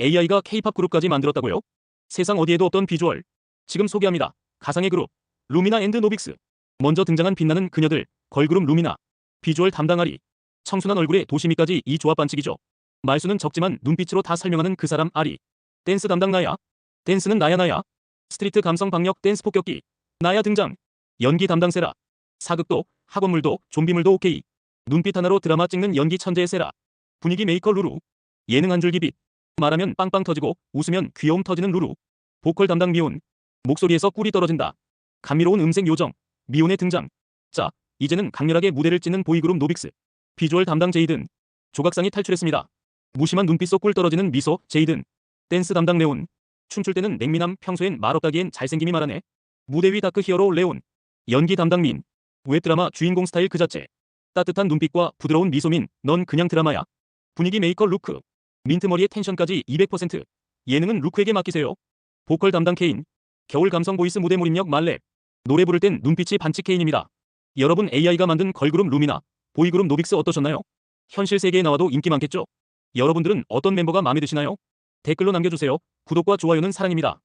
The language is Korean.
AI가 K-팝 그룹까지 만들었다고요? 세상 어디에도 없던 비주얼. 지금 소개합니다. 가상의 그룹 루미나 앤드 노빅스. 먼저 등장한 빛나는 그녀들 걸그룹 루미나. 비주얼 담당 아리. 청순한 얼굴에 도시미까지 이 조합 반칙이죠. 말수는 적지만 눈빛으로 다 설명하는 그 사람 아리. 댄스 담당 나야. 댄스는 나야 나야. 스트리트 감성 박력 댄스 폭격기. 나야 등장. 연기 담당 세라. 사극도 학원물도 좀비물도 오케이. 눈빛 하나로 드라마 찍는 연기 천재의 세라. 분위기 메이커 루루. 예능 한 줄기 빛. 말하면 빵빵 터지고 웃으면 귀여움 터지는 루루. 보컬 담당 미온. 목소리에서 꿀이 떨어진다. 감미로운 음색 요정. 미온의 등장. 자, 이제는 강렬하게 무대를 찢는 보이그룹 노빅스. 비주얼 담당 제이든. 조각상이 탈출했습니다. 무심한 눈빛 속 꿀 떨어지는 미소 제이든. 댄스 담당 레온. 춤출 때는 냉미남 평소엔 말없다기엔 잘생김이 말하네. 무대 위 다크 히어로 레온. 연기 담당 민. 웹드라마 주인공 스타일 그 자체. 따뜻한 눈빛과 부드러운 미소민. 넌 그냥 드라마야. 분위기 메이커 루크. 민트 머리의 텐션까지 200%. 예능은 루크에게 맡기세요. 보컬 담당 케인. 겨울 감성 보이스 무대 몰입력 말렙. 노래 부를 땐 눈빛이 반칙 케인입니다. 여러분 AI가 만든 걸그룹 루미나, 보이그룹 노빅스 어떠셨나요? 현실 세계에 나와도 인기 많겠죠? 여러분들은 어떤 멤버가 마음에 드시나요? 댓글로 남겨주세요. 구독과 좋아요는 사랑입니다.